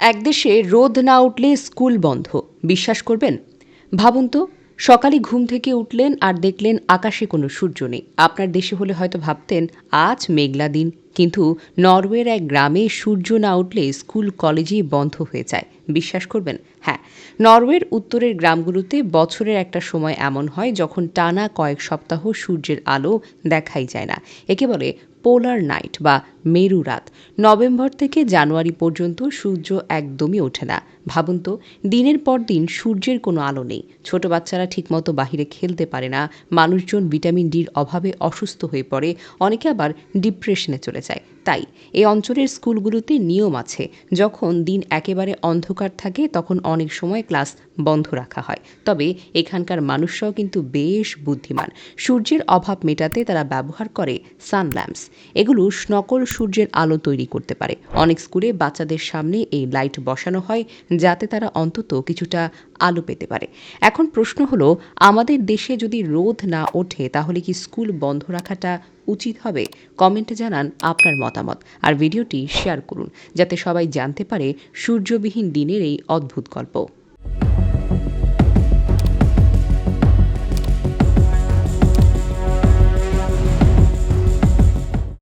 এক দেশে রোদ না উঠলে স্কুল বন্ধ। বিশ্বাস করবেন? ভাবুন তো, সকালে ঘুম থেকে উঠলেন আর দেখলেন আকাশে কোনো সূর্য নেই। আপনার দেশে হলে হয়তো ভাবতেন, আজ মেঘলা দিন। কিন্তু নরওয়ের এক গ্রামে সূর্য না উঠলে স্কুল কলেজই বন্ধ হয়ে যায়। বিশ্বাস করবেন? হ্যাঁ। নরওয়ের উত্তরের গ্রামগুলোতে বছরের একটা সময় এমন হয় যখন টানা কয়েক সপ্তাহ সূর্যের আলো দেখাই যায় না। একে বলে পোলার নাইট বা মেরু রাত। নভেম্বর থেকে জানুয়ারি পর্যন্ত সূর্য একদমই ওঠে না। ভাবুন তো, দিনের পর দিন সূর্যের কোনো আলো নেই। ছোট বাচ্চারা ঠিকমতো বাহিরে খেলতে পারে না। মানুষজন ভিটামিন ডির অভাবে অসুস্থ হয়ে পড়ে। অনেকে আবার ডিপ্রেশনে চলে যায়। say. তাই এই অঞ্চলের স্কুলগুলোতে নিয়ম আছে। যখন দিন একেবারে অন্ধকার থাকে, তখন অনেক সময় ক্লাস বন্ধ রাখা হয়। তবে এখানকার মানুষরাও কিন্তু বেশ বুদ্ধিমান। সূর্যের অভাব মেটাতে তারা ব্যবহার করে সানল্যাম্পস। এগুলো নকল সূর্যের আলো তৈরি করতে পারে। অনেক স্কুলে বাচ্চাদের সামনে এই লাইট বসানো হয়, যাতে তারা অন্তত কিছুটা আলো পেতে পারে। এখন প্রশ্ন হলো, আমাদের দেশে যদি রোদ না ওঠে, তাহলে কি স্কুল বন্ধ রাখাটা উচিত হবে? কমেন্টে জানান আপনার মতামত আর ভিডিওটি শেয়ার করুন যাতে সবাই জানতে পারে সূর্যবিহীন দিনের এই অদ্ভুত গল্প।